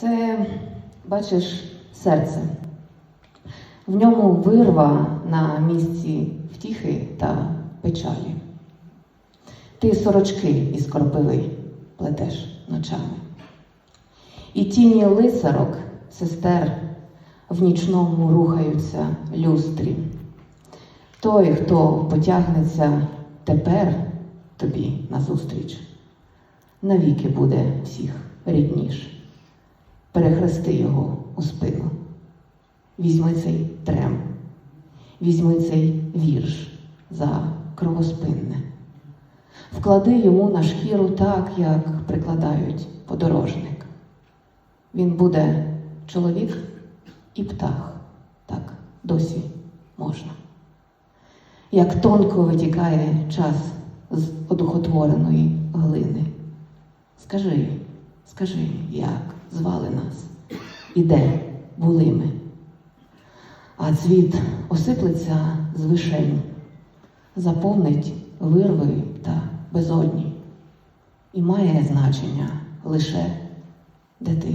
Це, бачиш, серце. В ньому вирва на місці втіхи та печалі. Ти сорочки із кропиви плетеш ночами. І тіні лицарок, сестер, в нічному рухаються люстрі. Той, хто потягнеться тепер тобі назустріч, навіки буде всіх рідніш. Перехрести його у спину. Візьми цей трем, візьми цей вірш за кровоспинне. Вклади йому на шкіру так, як прикладають подорожник. Він буде чоловік і птах, так досі можна. Як тонко витікає час з одухотвореної глини. Скажи, скажи, як звали нас і де були ми. А цвіт осиплеться з вишень, заповнить вирви та безодні. І має значення лише де ти.